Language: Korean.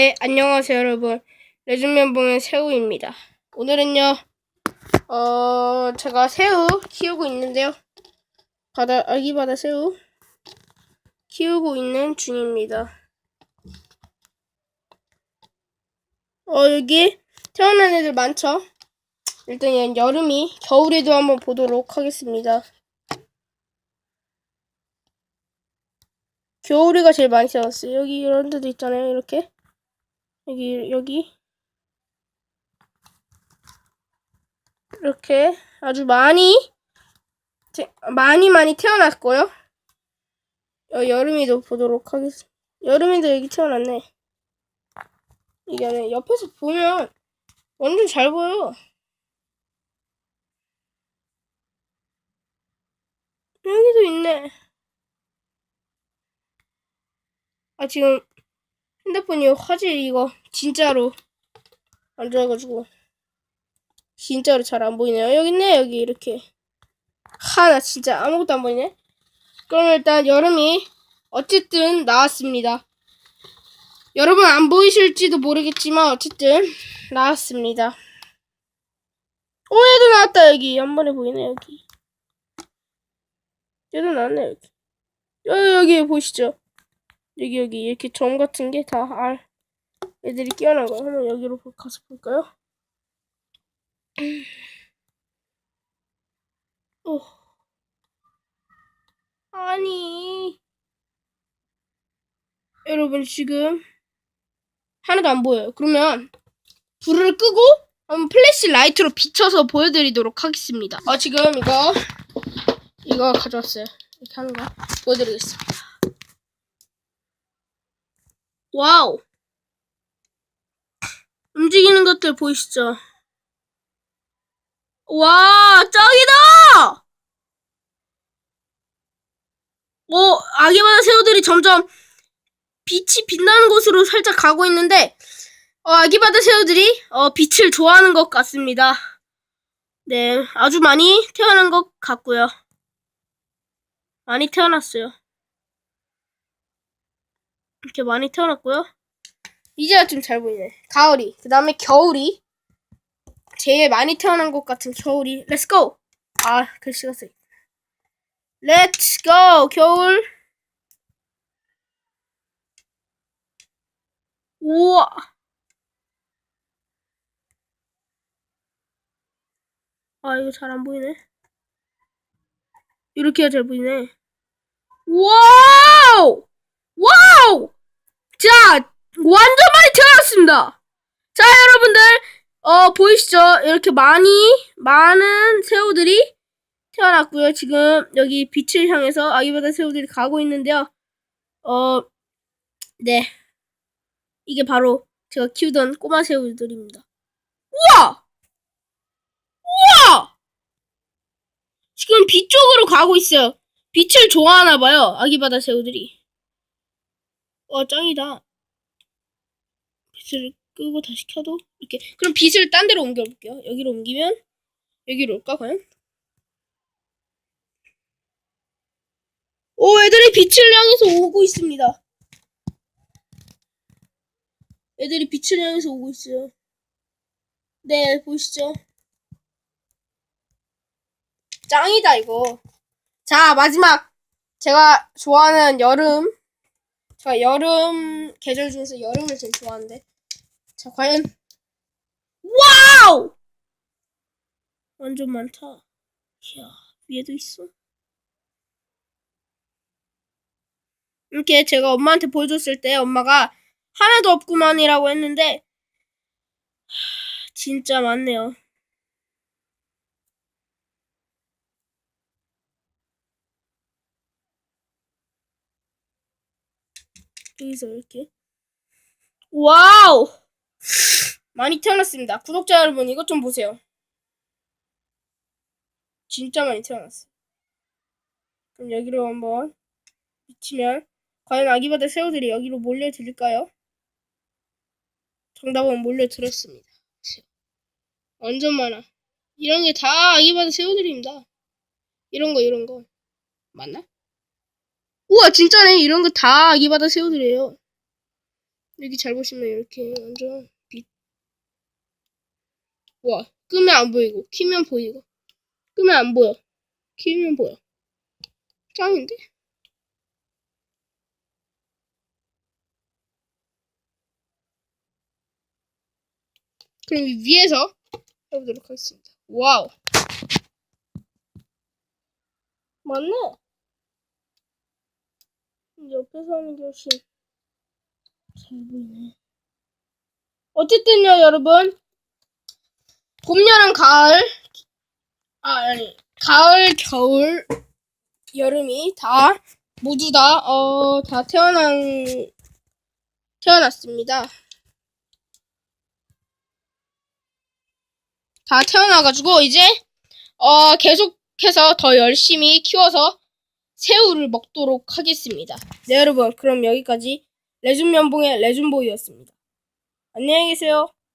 네, 안녕하세요, 여러분. 레즈면봉의 새우입니다. 오늘은요, 어, 제가 새우 키우고 있는데요. 바다, 아기 바다 새우 키우고 있는 중입니다. 어, 여기 태어난 애들 많죠? 일단 여름이, 겨울에도 한번 보도록 하겠습니다. 겨울이가 제일 많이 태어났어요. 여기 이런 데도 있잖아요, 이렇게. 여기 여기 이렇게 아주 많이 태, 많이 많이 태어났고요. 어, 여름이도 보도록 하겠습니다. 여름이도 여기 태어났네. 이게 네, 옆에서 보면 완전 잘 보여. 여기도 있네. 아 지금 핸드폰이 화질 이거 진짜로 안 좋아가지고 진짜로 잘 안 보이네요. 여기 있네 여기 이렇게 하나 진짜 아무것도 안 보이네. 그럼 일단 여름이 어쨌든 나왔습니다. 여러분 안 보이실지도 모르겠지만 어쨌든 나왔습니다. 오 얘도 나왔다 여기 한 번에 보이네 여기. 얘도 나왔네 여기. 여기 여기 보시죠. 여기 여기 이렇게 점 같은 게 다 알 애들이 끼어난 거예요. 한번 여기로 볼- 가서 볼까요? 오. 아니 여러분 지금 하나도 안 보여요. 그러면 불을 끄고 한번 플래시 라이트로 비춰서 보여드리도록 하겠습니다. 어 지금 이거 이거 가져왔어요. 이렇게 하는 거 보여드리겠습니다. 와우. 움직이는 것들 보이시죠? 와, 짱이다! 오, 아기바다 새우들이 점점 빛이 빛나는 곳으로 살짝 가고 있는데, 어, 아기바다 새우들이 어, 빛을 좋아하는 것 같습니다. 네, 아주 많이 태어난 것 같고요. 많이 태어났어요. 이렇게 많이 태어났고요. 이제야 좀 잘 보이네. 가을이. 그 다음에 겨울이. 제일 많이 태어난 것 같은 겨울이. 렛츠 고! 아, 글씨가 써. 렛츠 고! 겨울. 우와. 아, 이거 잘 안 보이네. 이렇게 해야 잘 보이네. 와우! 와우! 자, 완전 많이 태어났습니다. 자, 여러분들, 어, 보이시죠? 이렇게 많이, 많은 새우들이 태어났고요. 지금 여기 빛을 향해서 아기바다 새우들이 가고 있는데요. 어, 네. 이게 바로 제가 키우던 꼬마 새우들입니다. 우와! 우와! 지금 빛 쪽으로 가고 있어요. 빛을 좋아하나 봐요. 아기바다 새우들이. 와, 짱이다. 빛을 끄고 다시 켜도 이렇게. 그럼 빛을 딴 데로 옮겨 볼게요. 여기로 옮기면 여기로 올까 과연? 오 애들이 빛을 향해서 오고 있습니다. 애들이 빛을 향해서 오고 있어요. 네 보이시죠? 짱이다 이거. 자 마지막. 제가 좋아하는 여름 제가 여름 계절 중에서 여름을 제일 좋아하는데 자, 과연 와우! 완전 많다. 이야, 위에도 있어. 이렇게 제가 엄마한테 보여줬을 때 엄마가 하나도 없구만이라고 했는데 하, 진짜 많네요. 여기서 이렇게 와우! 많이 태어났습니다. 구독자 여러분 이것 좀 보세요. 진짜 많이 태어났어요. 그럼 여기로 한번 비치면 과연 아기바다 새우들이 여기로 몰려들을까요? 정답은 몰려들었습니다. 완전 많아. 이런 게 다 아기바다 새우들입니다. 이런 거 이런 거 맞나? 우와 진짜네 이런 거 다 아기바다 새우들이에요. 여기 잘 보시면 이렇게 완전 빛. 와, 끄면 안 보이고, 키면 보이고. 끄면 안 보여. 키면 보여. 짱인데? 그럼 이 위에서 해보도록 하겠습니다. 와우. 맞네. 옆에서 하는 게 훨씬 잘 보이네. 어쨌든요, 여러분. 봄, 여름, 가을. 아, 아니. 가을, 겨울, 여름이 다, 모두 다, 어, 다 태어난, 태어났습니다. 다 태어나가지고, 이제, 어, 계속해서 더 열심히 키워서 새우를 먹도록 하겠습니다. 네, 여러분. 그럼 여기까지 레준 면봉의 레준보이였습니다. 안녕히 계세요.